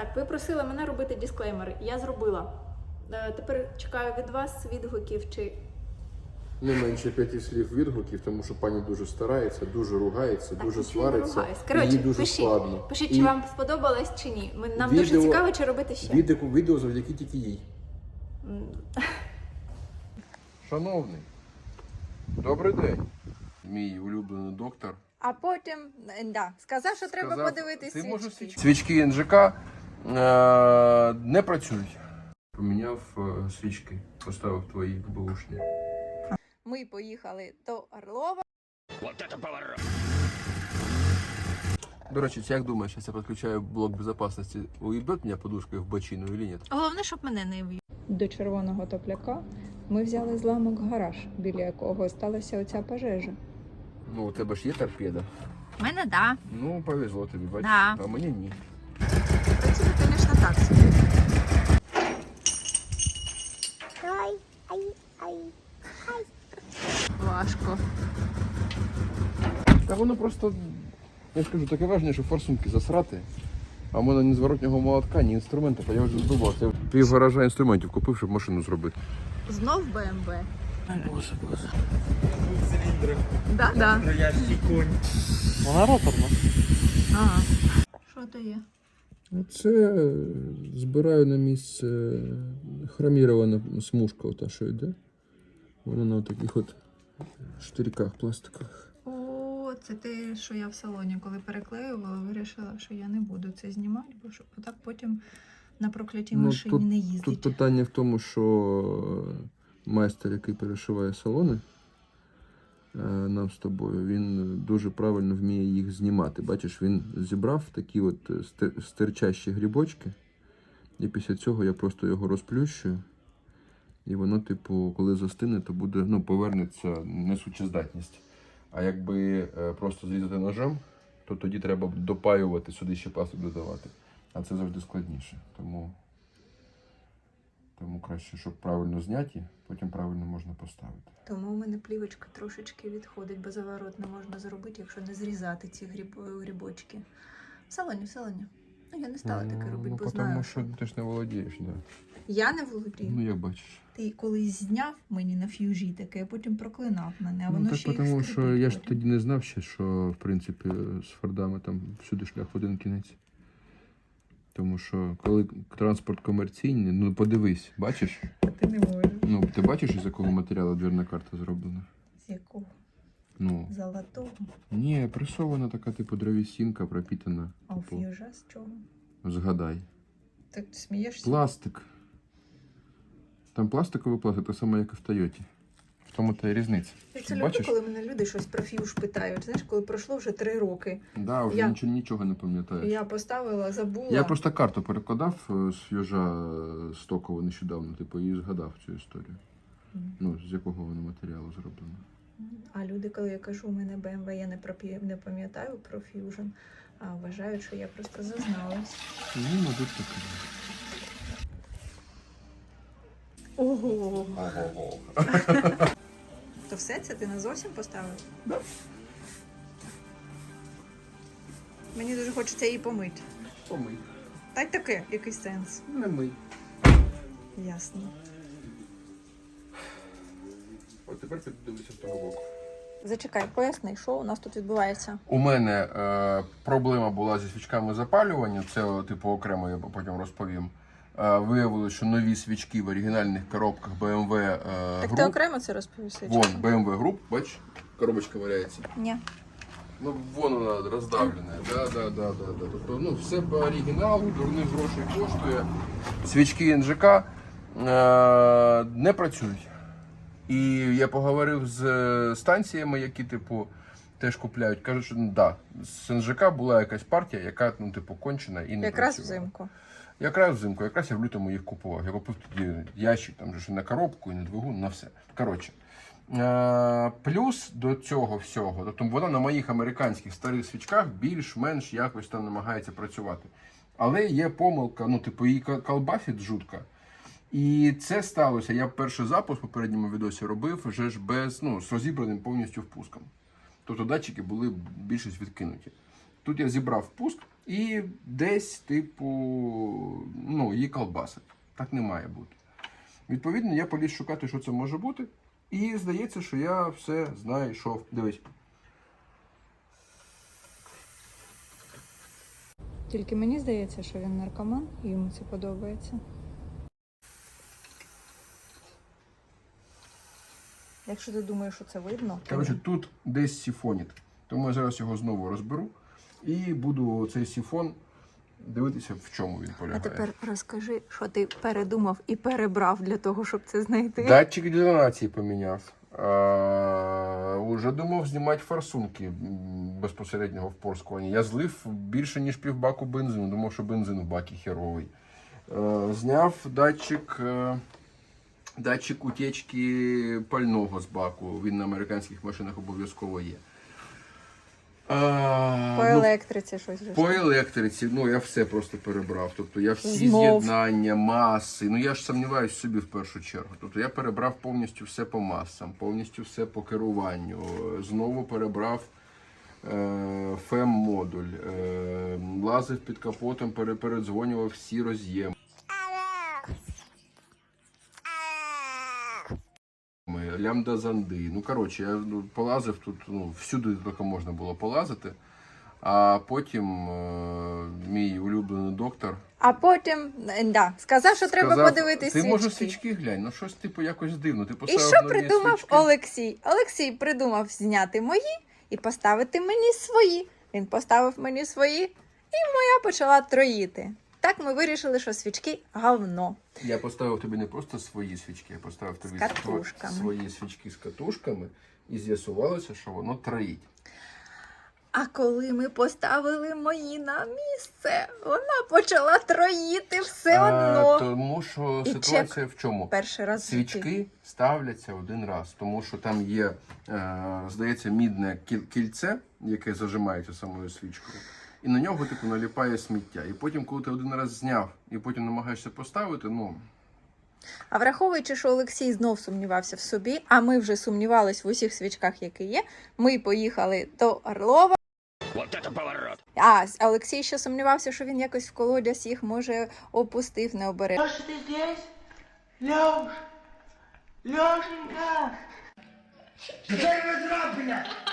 Так, ви просили мене робити дисклеймери. Я зробила. Е, Тепер чекаю від вас відгуків чи Не менше п'яти слів відгуків, тому що пані дуже старається, дуже ругається, Так, дуже свариться. ругаюсь. Коротше, їй дуже пишіть, складно. пишіть, І чи вам сподобалось чи ні. Ми, нам дуже цікаво, чи робити ще. відео, відео завдяки тільки їй. Шановний, добрий день. Мій улюблений доктор. А потім да, сказав, що треба сказав, подивитись ти можеш свічки. свічки. НЖК не працюють. Поміняв е, свічки, поставив твої бушні. Ми поїхали до Орлова. До речі, як думаєш, я підключаю блок безпечності, уїбет мене подушкою в бочину чи ні? Головне, щоб мене не вб'ють. До червоного топляка ми взяли зламок гараж, біля якого сталася оця пожежа. Ну, у тебе ж є торпеда. У мене да. Ну, повезло тобі, бачиш, Да. а мені ні. Так собі. Важко. Та воно просто, я ж кажу, таке враження, що форсунки засрати. А в мене ні зворотнього молотка, ні інструментів, а я вже здобував. Я пів гаража інструментів купив, щоб машину зробити. Знов БМВ. Да, да. Вона роторна. Ага. Що то є? Це збираю на місце хромірована смужка, ота, що йде. Вона на таких от штирьках пластикових. О, це те, що я в салоні, коли переклеювала, вирішила, що я не буду це знімати, бо щоб отак потім на проклятій Ну, машині тут- не їздить. Тут питання в тому, що майстер, який перешиває салони е, нам з тобою, він дуже правильно вміє їх знімати. Бачиш, він зібрав такі от стирчащі грібочки, і після цього я просто його розплющую. І воно, типу, коли застине, то буде, ну, повернеться несуча здатність. А якби е, просто зрізати ножем, то тоді треба допаювати сюди ще пластик додавати. А це завжди складніше. Тому тому краще, щоб правильно зняті, потім правильно можна поставити. Тому у мене плівочка трошечки відходить, бо заворот не можна зробити, якщо не зрізати ці гріб... грібочки. В салоні, в салоні. Ну, я не стала таке робити, ну, бо тому знаю. що ти ж не володієш, да. Я не володію. Ну, як бачиш. Ти колись зняв мені на ф'южі таке, а потім проклинав мене, а воно ну, так, ще тому що я ж тоді не знав ще, що в принципі з Фордами там всюди шлях в один кінець. Тому що коли транспорт комерційний, ну подивись, бачиш? Ти не можеш. Ну, ти бачиш, із якого матеріалу двірна карта зроблена? З якого? Ну, Золотого. ні, пресована така, типу, дровісінка, пропітана. А у Типу, ф'южа з чого? згадай. Так ти смієшся? Пластик. Там пластиковий пластик, те саме, як і в Тойоті. В тому та й різниця. Я це люблю, коли мене люди щось про ф'юж питають. Знаєш, коли пройшло вже три роки. Да, вже Я- нічого, нічого не пам'ятаю. Я поставила, забула. Я просто карту перекладав е, з Ф'южа е, стоково нещодавно, типу, і згадав цю історію. Мгм. Ну, з якого воно матеріалу зроблено. А люди, коли я кажу, у мене BMW, я не, пропі- не пам'ятаю про Fusion, а вважають, що я просто зазналась. Ну, мабуть, таке. Ого. То все це ти не зовсім поставив? Да. Мені дуже хочеться її помити. Помий. Та й таке, який сенс. Не мий. Ясно. От тепер піддивлюся з того боку. Зачекай, поясни, що у нас тут відбувається. У мене е, проблема була зі свічками запалювання, це типу окремо я потім розповім. Е, виявилося, що нові свічки в оригінальних коробках BMW е, Так ти окремо це розповісти? Вон, BMW груп, бач, коробочка валяється. Ні. Ну, вон вона роздавлена. Да, да, да, да, да. Тобто, ну, все по оригіналу, дурних грошей коштує. Свічки НЖК е, не працюють. І я поговорив з е, станціями, які, типу, теж купляють. Кажуть, що ну, да, з НЖК була якась партія, яка, ну, типу, кончена і не Якраз працювала. взимку. Якраз взимку, якраз я в лютому їх купував. Я купив тоді ящик, там же на коробку, і на двигун, на все. Коротше. Е, плюс до цього всього, тобто вона на моїх американських старих свічках більш-менш якось там намагається працювати. Але є помилка, ну, типу, її колбасить жутко. І це сталося. Я перший запуск в попередньому відосі робив вже ж без, ну, з розібраним повністю впуском. Тобто датчики були більшість відкинуті. Тут я зібрав впуск і десь, типу, ну, її колбасить. Так не має бути. Відповідно, я поліз шукати, що це може бути. І здається, що я все знайшов. Дивись. Тільки мені здається, що він наркоман, і йому це подобається. Якщо ти думаєш, що це видно, то Коротше, тут десь сифоніт. Тому я зараз його знову розберу і буду цей сифон дивитися, в чому він а тепер розкажи, що ти передумав і перебрав для того, щоб це знайти. Датчик детонації поміняв. А, уже думав знімати форсунки безпосереднього впорскування. Я злив більше, ніж півбаку бензину. Думав, що бензин в бакі херовий. Е, зняв датчик, е, датчик утечки пального з баку. Він на американських машинах обов'язково є. А, По ну, електриці щось же. по електриці, ну я все просто перебрав. Тобто я всі Знов. з'єднання, маси. Ну я ж сумніваюся в собі в першу чергу. Тобто я перебрав повністю все по масам, повністю все по керуванню. Знову перебрав е, фем-модуль, е, лазив під капотом, пере- передзвонював всі роз'єми. Лямда занди. Ну, коротше, я ну, полазив тут, ну, всюди тільки можна було полазити. А потім е, мій улюблений доктор А потім да, сказав, що треба сказав, подивитись Ти може свічки глянь, ну щось типу якось дивно. Ти І поставив що нові придумав свічки. Олексій? Олексій придумав зняти мої і поставити мені свої. Він поставив мені свої, і моя почала троїти. Так ми вирішили, що свічки говно. Я поставив тобі не просто свої свічки, я поставив тобі катушками. свої свічки з катушками, і з'ясувалося, що воно троїть. А коли ми поставили мої на місце, вона почала троїти все А, одно. тому що І ситуація в чому? Перший раз. Свічки ставляться один раз, тому що там є, е, здається, мідне кільце, яке зажимається самою свічкою, і на нього типу наліпає сміття. І потім, коли ти один раз зняв і потім намагаєшся поставити, ну А враховуючи, що Олексій знов сумнівався в собі, а ми вже сумнівались в усіх свічках, які є, ми поїхали до Орлова. А с- Олексій ще сумнівався, що він якось в колодязь їх може опустив необережно. Лёша, ты здесь? Лёш! Лёшенька! Дай ведра, блядь!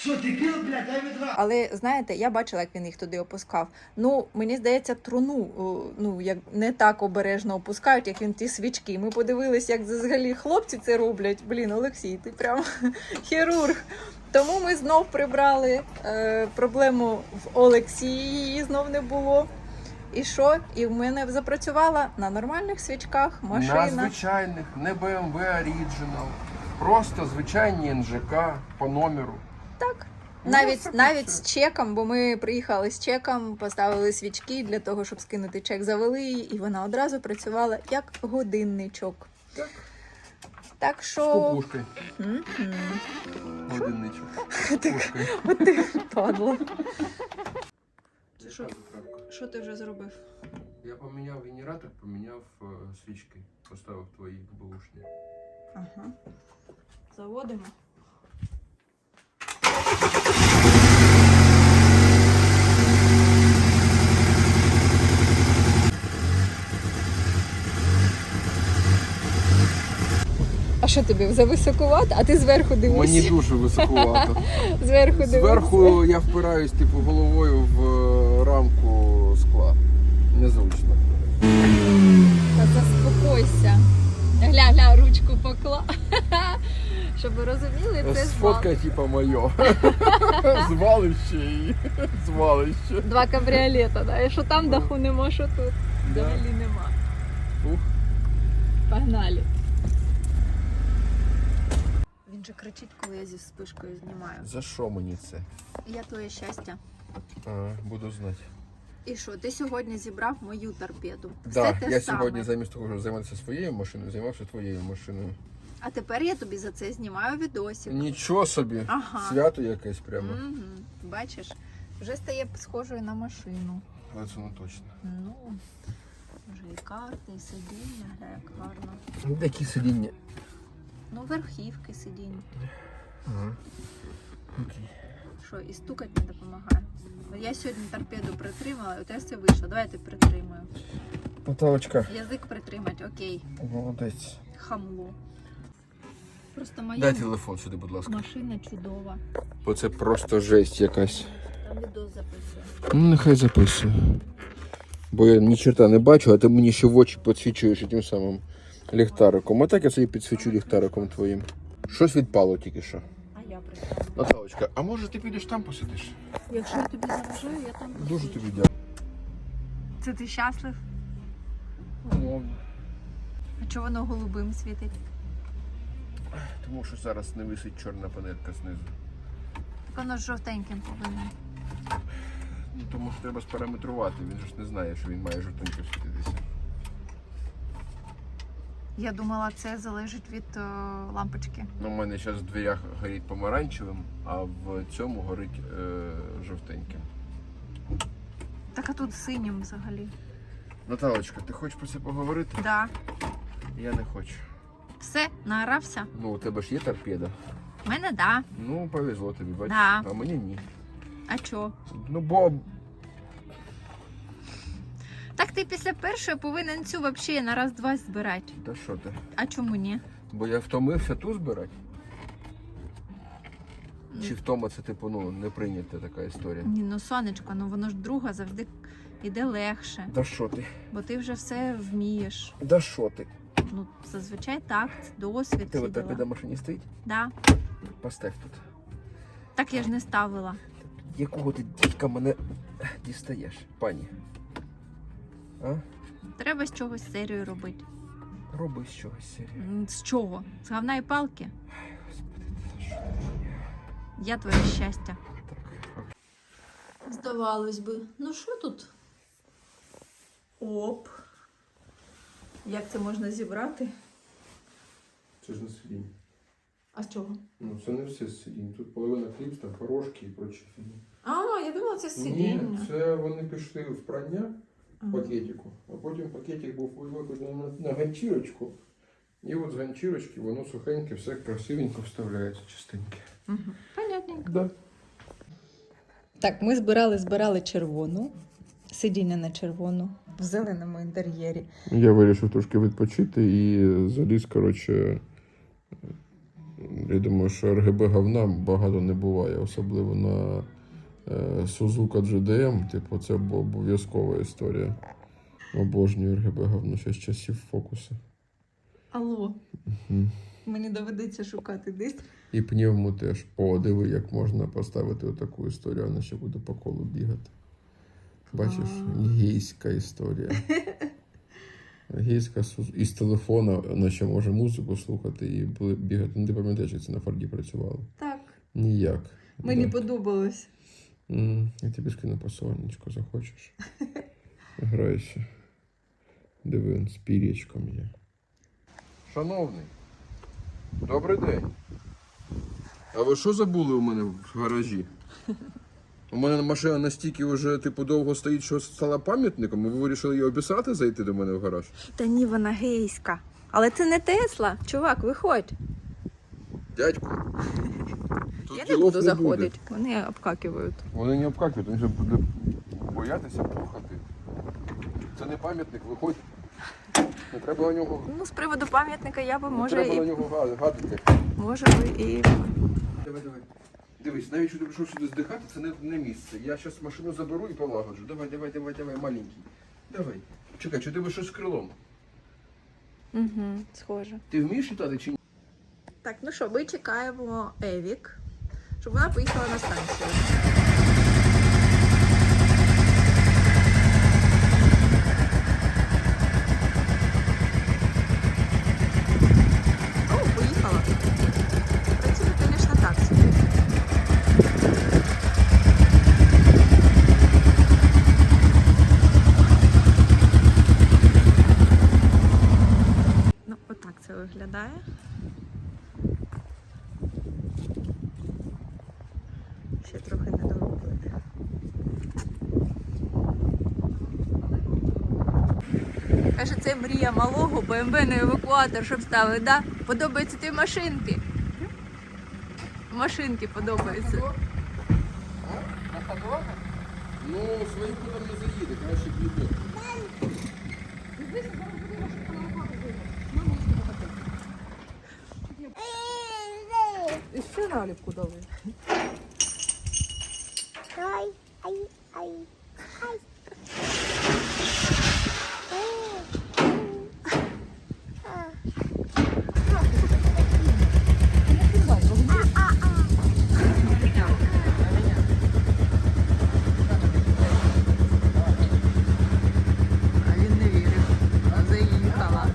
Что, дебил, блядь, дай ведра! Але знаєте, я бачила, як він їх туди опускав. Ну, мені здається, труну ну як не так обережно опускають, як він ті свічки. Ми подивилися, як взагалі хлопці це роблять. Блін, Олексій, ти прям хірург. Тому ми знов прибрали е, проблему в Олексії, її знов не було. І що? І в мене запрацювала на нормальних свічках на машина. звичайних, не BMW Original, просто звичайні НЖК по номеру. Так. Ну, Навіть все навіть з чеком, бо ми приїхали з чеком, поставили свічки для того, щоб скинути чек, завели її, і вона одразу працювала як годинничок. Так. Так З що кукушкою. Годинничок. З кукушкою. От ти падла. Що? Що ти вже зробив? Я поміняв генератор, поміняв е, свічки, поставив твої бушні. Ага. Заводимо. А що тобі зависокувато? А ти зверху дивишся? Мені дуже високувато. Зверху дивишся. Зверху я впираюсь типу головою в е, рамку скла. Незручно. Та заспокойся. Гля, гля, ручку покла. Щоб ви розуміли, це Сфоткай, типа, моє. Звалище і звалище. Два кабріолета, да? І що там даху нема, що тут. Взагалі нема. Ух. Погнали. Він же кричить, коли я зі спишкою знімаю. За що мені це? Я твоє щастя. А, буду знати. І що, ти сьогодні зібрав мою торпеду? Все Да, те я саме. сьогодні замість того, щоб займатися своєю машиною, займався твоєю машиною. А тепер я тобі за це знімаю відосик. Нічого собі. Ага. Свято якесь прямо. Мгм. Бачиш, вже стає схожою на машину. Але це не точно. Ну, вже і карти, і сидіння, гля, як гарно. Які сидіння. Ну, верхівки сидінь. Ага. Окей. Що, і стукать не допомагає. Я сьогодні торпеду притримала, і от я все вийшло. Давай я тебе притримаю. Наталочка, Язик притримати, окей. молодець. Хамло. Просто моя Дай телефон сюди, будь ласка. машина чудова. Бо це просто жесть якась. Там відео записує. Ну, нехай записує. Бо я ні чорта не бачу, а ти мені ще в очі підсвічуєш тим самим ліхтариком. А так я собі підсвічу ліхтариком твоїм. Щось відпало тільки що. А я притримала. Наталочка, а може ти підеш там посидиш? Якщо я тобі заважаю, я там Дуже тобі дякую. Це ти щаслив? Умовно. А чого воно голубим світить? Тому що зараз не висить чорна панелька знизу. Так воно ж жовтеньким повинно. Ну, тому що треба спараметрувати. Він же ж не знає, що він має жовтенько світитися. Я думала, це залежить від е, лампочки. Ну, у мене зараз в дверях горить помаранчевим, а в цьому горить е, жовтеньким. Так а тут синім взагалі. Наталочка, ти хочеш про це поговорити? Да. Я не хочу. Все, наорався. Ну, у тебе ж є торпеда. У мене да. Ну, повезло тобі, бачиш. Да. А мені ні. А чо? Ну, бо ти після першої повинен цю взагалі на раз-два збирати. та що ти? А чому ні? Бо я втомився ту збирати. Чи втома це типу, ну, не прийнята така історія. Ні, ну сонечко, ну воно ж друга завжди іде легше, Да що ти? бо ти вже все вмієш. Да що ти? Ну, зазвичай так, це досвід. Тебе всі торпеда машині стоїть? Да. Постав тут. Так я ж не ставила. Якого ти дідька мене дістаєш, пані? А? Треба з чогось серію робити. Роби з чогось серію. З чого? З говна і палки? Господи, що? Я твоє щастя. Так. Здавалось би, ну що тут? Оп. Як це можна зібрати? Це ж не сидінь. А з чого? Ну, це не все сидінь. Тут половина кліпс, там порошки і прочі фігні. А, я думала, це сидіння. Ні, це вони пішли в прання. Пакетику, а потім пакетик був викладений на, ганчірочку. І от з ганчірочки воно сухеньке, все красивенько вставляється, чистеньке. Угу. Понятненько. Да. Так, ми збирали, збирали червону. Сидіння на червону в зеленому інтер'єрі. Я вирішив трошки відпочити і заліз, коротше. Я думаю, що РГБ говна багато не буває, особливо на е, Suzuka GDM. Типу, це обов'язкова історія. Обожнюю РГБ говно ще з часів фокуса. Алло, Мгм. мені доведеться шукати десь. І пневму теж. О, диви, як можна поставити отаку історію, вона ще буде по колу бігати. Бачиш, гейська історія. Гейська су- із телефона вона ще може музику слухати і бігати. Ну, ти пам'ятаєш, як це на Форді працювало? Так, Ніяк. мені Да. подобалось. Я тобі скину посиланнячко, захочеш. Грайся. Диви, з пір'ячком є. Шановний, добрий день. А ви що забули у мене в гаражі? У мене машина настільки вже типу довго стоїть, що стала пам'ятником, і ви вирішили її обісрати зайти до мене в гараж? Та ні, вона гейська. Але це не Тесла. Чувак, виходь. Дядьку. Тут Я не буду заходити. Вони обкакують. Вони не обкакують, він вже буде боятися пухати. Це не пам'ятник, виходь. Не треба на нього. Ну, з приводу пам'ятника я би не може треба на нього га- гадати. може би і. Давай, давай. Дивись, навіть що ти прийшов сюди здихати, це не, не місце. Я зараз машину заберу і полагоджу. Давай, давай, давай, давай, маленький. Давай. Чекай, чи тебе щось з крилом? Угу, схоже. Ти вмієш літати чи ні? Так, ну що, ми чекаємо Евік, щоб вона поїхала на станцію. О, поїхала. Працює, звісно, так собі. Ну, отак це виглядає. Ще трохи не доробили. Каже, це мрія малого БМВ на евакуатор, щоб ставити, да? Подобаються ті машинки. Машинки подобаються. Ну, свої потім не заїде, краще б'єте. І ще наліпку дали. А він не вірив. Заїхала.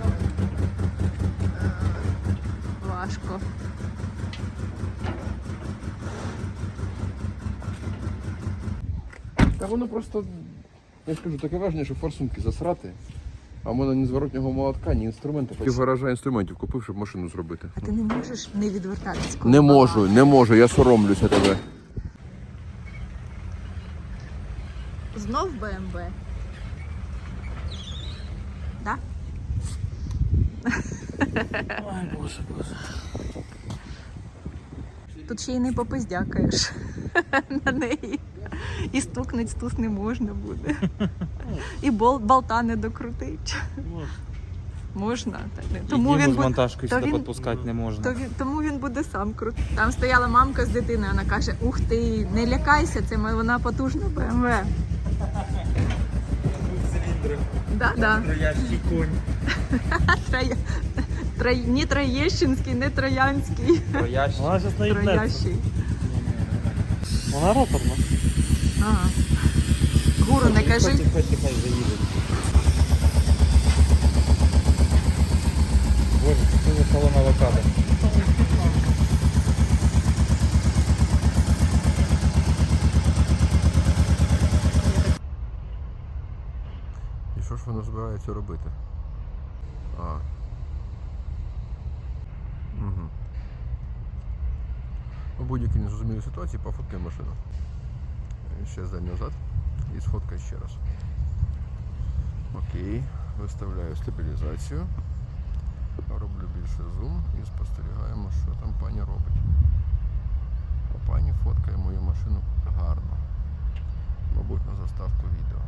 Важко. Та воно просто, я ж кажу, таке враження, що форсунки засрати. А в мене ні зворотнього молотка, ні інструменту. Ти в гаража інструментів купив, щоб машину зробити. А ти не можеш не відвертатись? коли Не можу, не можу, я соромлюся тебе. Знов БМВ. Да? Ой, боже, боже. Тут ще й не попиздякаєш на неї. І стукнуть стус не можна буде. І бол, болта не докрутить. Можна. Тому він, з буде, монтажкою то сюди він- підпускати не можна. то він, тому він буде сам крутий. Там стояла мамка з дитиною, вона каже: Ух ти, не лякайся, це моя- вона потужна БМВ. Да, да. Троящий конь. Троя... Трой... Не Троєщинський, не Троянський. Троящий. Вона зараз наїбнеться. Троящий. Вона роторна. Ага. Гуру, не кажи. Боже, це за салон авокадо. І що ж воно збирається робити? А. Угу. У будь-якій незрозумілій ситуації пофоткай машину. Ще здань назад і сфоткай ще раз. Окей. Виставляю стабілізацію. Роблю більше зум і спостерігаємо, що там пані робить. Пані фоткає мою машину гарно. Мабуть, на заставку відео.